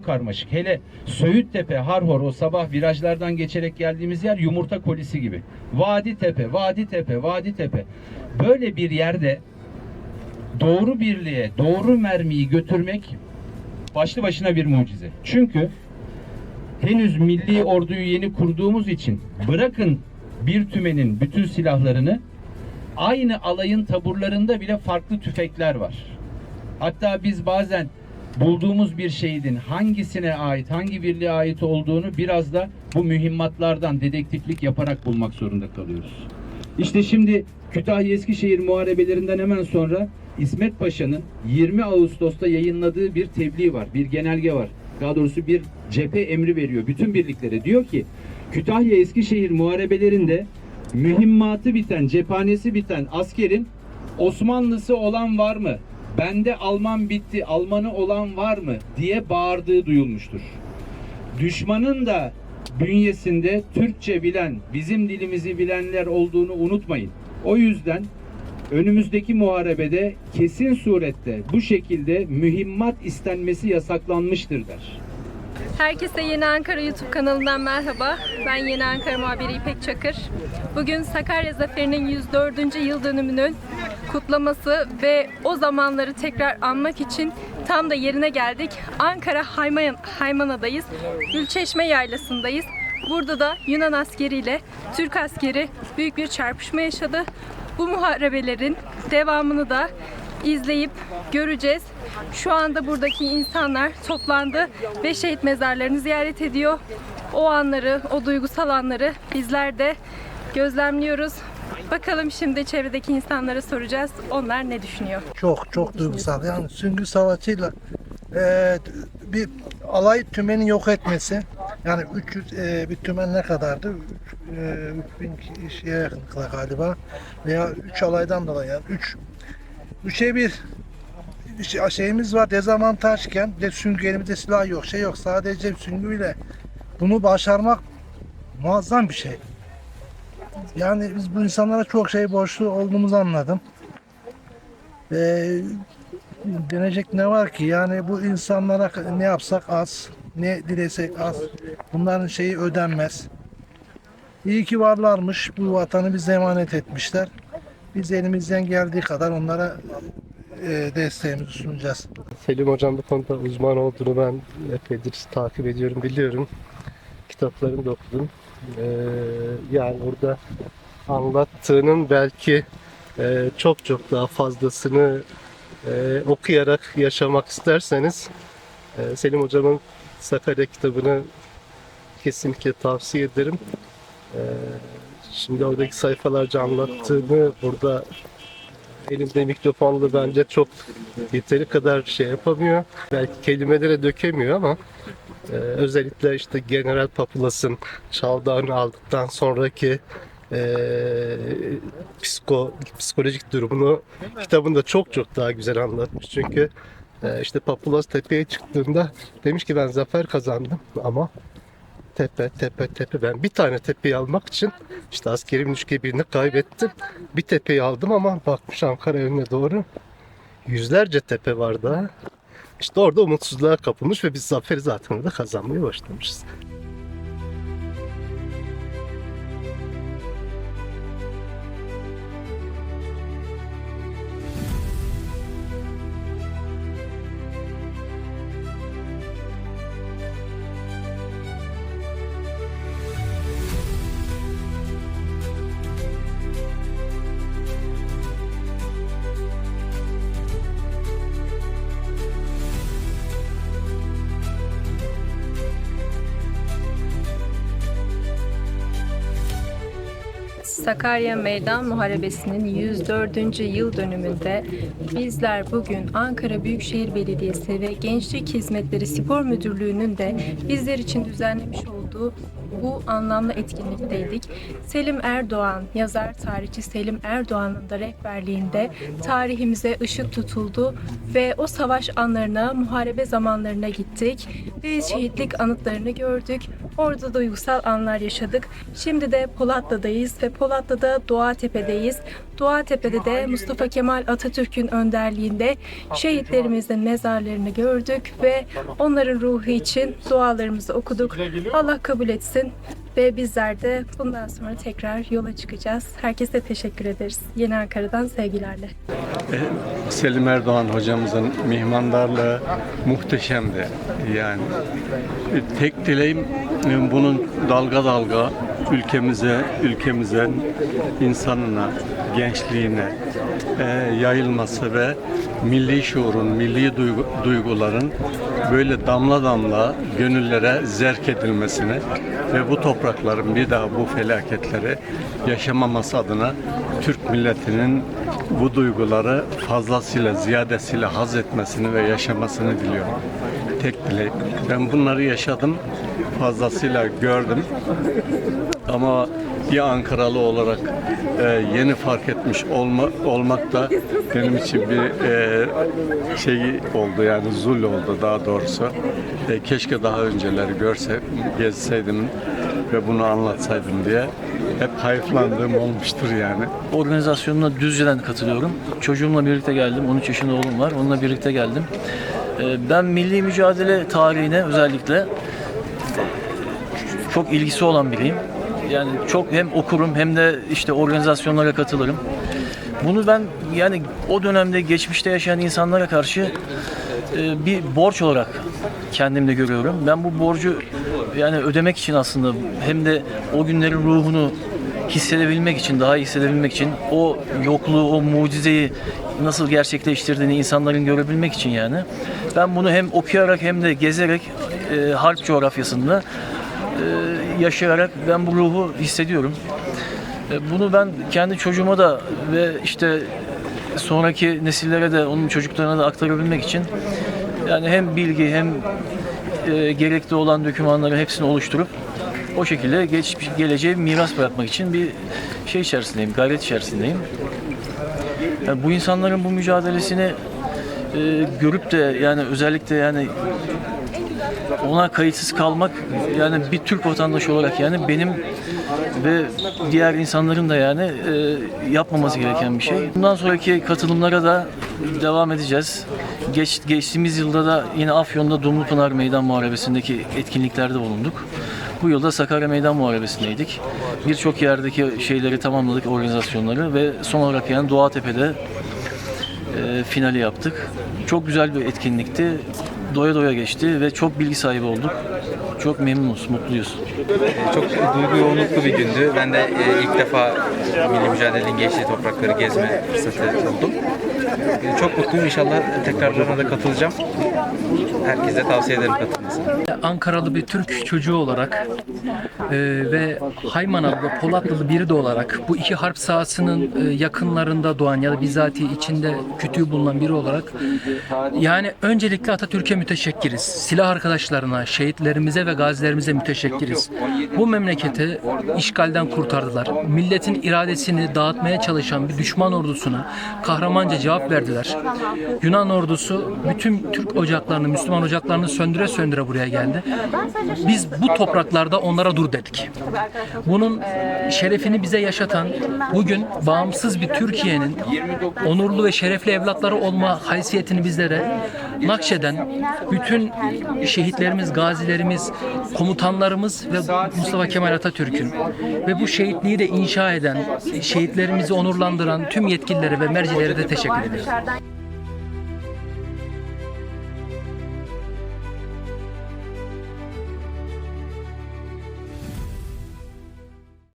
çok karmaşık. Hele Söğüttepe, Harhor o sabah virajlardan geçerek geldiğimiz yer yumurta kolisi gibi. Vadi Tepe, Vadi Tepe, Vadi Tepe. Böyle bir yerde doğru birliğe, doğru mermiyi götürmek başlı başına bir mucize. Çünkü henüz milli orduyu yeni kurduğumuz için bırakın bir tümenin bütün silahlarını aynı alayın taburlarında bile farklı tüfekler var. Hatta biz bazen bulduğumuz bir şehidin hangisine ait, hangi birliğe ait olduğunu biraz da bu mühimmatlardan dedektiflik yaparak bulmak zorunda kalıyoruz. İşte şimdi Kütahya Eskişehir muharebelerinden hemen sonra İsmet Paşa'nın 20 Ağustos'ta yayınladığı bir tebliğ var, bir genelge var. Daha doğrusu bir cephe emri veriyor bütün birliklere. Diyor ki Kütahya Eskişehir muharebelerinde mühimmatı biten, cephanesi biten askerin Osmanlısı olan var mı? Bende Alman bitti, Almanı olan var mı? diye bağırdığı duyulmuştur. Düşmanın da bünyesinde Türkçe bilen, bizim dilimizi bilenler olduğunu unutmayın. O yüzden önümüzdeki muharebede kesin surette bu şekilde mühimmat istenmesi yasaklanmıştır der. Herkese Yeni Ankara YouTube kanalından merhaba. Ben Yeni Ankara muhabiri İpek Çakır. Bugün Sakarya Zaferi'nin 104. yıl dönümünün kutlaması ve o zamanları tekrar anmak için tam da yerine geldik. Ankara Hayman, Haymana'dayız. Gülçeşme Yaylası'ndayız. Burada da Yunan askeriyle Türk askeri büyük bir çarpışma yaşadı. Bu muharebelerin devamını da izleyip göreceğiz. Şu anda buradaki insanlar toplandı ve şehit mezarlarını ziyaret ediyor. O anları, o duygusal anları bizler de gözlemliyoruz. Bakalım şimdi çevredeki insanlara soracağız. Onlar ne düşünüyor? Çok çok duygusal. Yani Süngü Savaşı'yla e, bir alay tümeni yok etmesi. Yani 300 e, bir tümen ne kadardı? E, 3000 kişiye yakın galiba. Veya 3 alaydan dolayı yani 3 üçe bir şey- şeyimiz var dezavantajken de süngü silah yok şey yok sadece süngüyle bunu başarmak muazzam bir şey. Yani biz bu insanlara çok şey borçlu olduğumuzu anladım. Ee, denecek ne var ki? Yani bu insanlara ne yapsak az, ne dilesek az. Bunların şeyi ödenmez. İyi ki varlarmış. Bu vatanı bize emanet etmişler. Biz elimizden geldiği kadar onlara e, desteğimizi sunacağız. Selim Hocam bu konuda uzman olduğunu ben epeydir takip ediyorum, biliyorum. Kitaplarını da okudum. Ee, yani orada anlattığının belki e, çok çok daha fazlasını e, okuyarak yaşamak isterseniz e, Selim Hocam'ın Sakarya kitabını kesinlikle tavsiye ederim. E, şimdi oradaki sayfalarca anlattığını burada elimde mikrofonla bence çok yeteri kadar şey yapamıyor. Belki kelimelere dökemiyor ama e, özellikle işte General Papulas'ın Çavdağ'ını aldıktan sonraki e, psiko, psikolojik durumunu kitabında çok çok daha güzel anlatmış. Çünkü e, işte Papulas tepeye çıktığında demiş ki ben zafer kazandım ama tepe tepe tepe ben bir tane tepeyi almak için işte askerimin üçte birini kaybettim. Bir tepeyi aldım ama bakmış Ankara önüne doğru yüzlerce tepe var daha. İşte orada umutsuzluğa kapılmış ve biz zaferi zaten orada kazanmaya başlamışız. Sakarya Meydan Muharebesi'nin 104. yıl dönümünde bizler bugün Ankara Büyükşehir Belediyesi ve Gençlik Hizmetleri Spor Müdürlüğü'nün de bizler için düzenlemiş olduğu bu anlamlı etkinlikteydik. Selim Erdoğan, yazar tarihçi Selim Erdoğan'ın da rehberliğinde tarihimize ışık tutuldu ve o savaş anlarına, muharebe zamanlarına gittik ve şehitlik anıtlarını gördük. Orada duygusal anlar yaşadık. Şimdi de Polatlı'dayız ve Polatlı'da Doğa Tepe'deyiz. Doğatepe'de de Mustafa Kemal Atatürk'ün önderliğinde şehitlerimizin mezarlarını gördük ve onların ruhu için dualarımızı okuduk. Allah kabul etsin ve bizler de bundan sonra tekrar yola çıkacağız. Herkese teşekkür ederiz. Yeni Ankara'dan sevgilerle. Selim Erdoğan hocamızın mihmandarlığı muhteşemdi. Yani e, tek dileğim e, bunun dalga dalga ülkemize, ülkemizin insanına, gençliğine e, yayılması ve milli şuurun, milli duygu- duyguların böyle damla damla gönüllere zerk edilmesini ve bu toprakların bir daha bu felaketleri yaşamaması adına Türk milletinin bu duyguları fazlasıyla, ziyadesiyle haz etmesini ve yaşamasını diliyorum. Tek dileğim. Ben bunları yaşadım, fazlasıyla gördüm. Ama bir Ankaralı olarak e, yeni fark etmiş olma, olmak da benim için bir e, şey oldu yani zul oldu daha doğrusu. E, keşke daha önceleri görse, gezseydim ve bunu anlatsaydım diye hep hayıflandığım olmuştur yani. organizasyonuna Düzce'den katılıyorum. Çocuğumla birlikte geldim. 13 yaşında oğlum var. Onunla birlikte geldim. Ee, Ben milli mücadele tarihine özellikle çok ilgisi olan biriyim. Yani çok hem okurum hem de işte organizasyonlara katılırım. Bunu ben yani o dönemde geçmişte yaşayan insanlara karşı e, bir borç olarak kendimde görüyorum. Ben bu borcu yani ödemek için aslında hem de o günlerin ruhunu hissedebilmek için, daha iyi hissedebilmek için o yokluğu, o mucizeyi nasıl gerçekleştirdiğini insanların görebilmek için yani. Ben bunu hem okuyarak hem de gezerek e, harp coğrafyasında e, yaşayarak ben bu ruhu hissediyorum. E, Bunu ben kendi çocuğuma da ve işte sonraki nesillere de onun çocuklarına da aktarabilmek için yani hem bilgi hem e, gerekli olan dokümanları hepsini oluşturup o şekilde geç, geleceğe miras bırakmak için bir şey içerisindeyim, gayret içerisindeyim. Yani bu insanların bu mücadelesini e, görüp de yani özellikle yani ona kayıtsız kalmak yani bir Türk vatandaşı olarak yani benim ve diğer insanların da yani e, yapmaması gereken bir şey. Bundan sonraki katılımlara da devam edeceğiz. Geç, geçtiğimiz yılda da yine Afyon'da Dumlupınar Meydan Muharebesi'ndeki etkinliklerde bulunduk. Bu yılda Sakarya Meydan Muharebesi'ndeydik. Birçok yerdeki şeyleri tamamladık, organizasyonları ve son olarak yani Doğatepe'de e, finali yaptık. Çok güzel bir etkinlikti. Doya doya geçti ve çok bilgi sahibi olduk. Çok memnunuz, mutluyuz. Çok duygu yoğunluklu bir gündü. Ben de e, ilk defa milli mücadelenin geçtiği toprakları gezme fırsatı buldum. E, Çok mutluyum. İnşallah tekrarlarına da katılacağım. Herkese tavsiye ederim katılmasını. Ankaralı bir Türk çocuğu olarak e, ve Haymanalı Polatlılı biri de olarak bu iki harp sahasının e, yakınlarında doğan ya da bizatihi içinde kütüğü bulunan biri olarak yani öncelikle Atatürk'e müteşekkiriz. Silah arkadaşlarına, şehitlerimize ve gazilerimize müteşekkiriz. Bu memleketi işgalden kurtardılar. Milletin iradesini dağıtmaya çalışan bir düşman ordusuna kahramanca cevap verdiler. Yunan ordusu bütün Türk ocaklarını, Müslüman ocaklarını söndüre söndüre buraya geldi. Biz bu topraklarda onlara dur dedik. Bunun şerefini bize yaşatan, bugün bağımsız bir Türkiye'nin onurlu ve şerefli evlatları olma haysiyetini bizlere nakşeden bütün şehitlerimiz, gazilerimiz, komutanlarımız ve Mustafa Kemal Atatürk'ün ve bu şehitliği de inşa eden, şehitlerimizi onurlandıran tüm yetkililere ve mercilere de teşekkür ediyorum.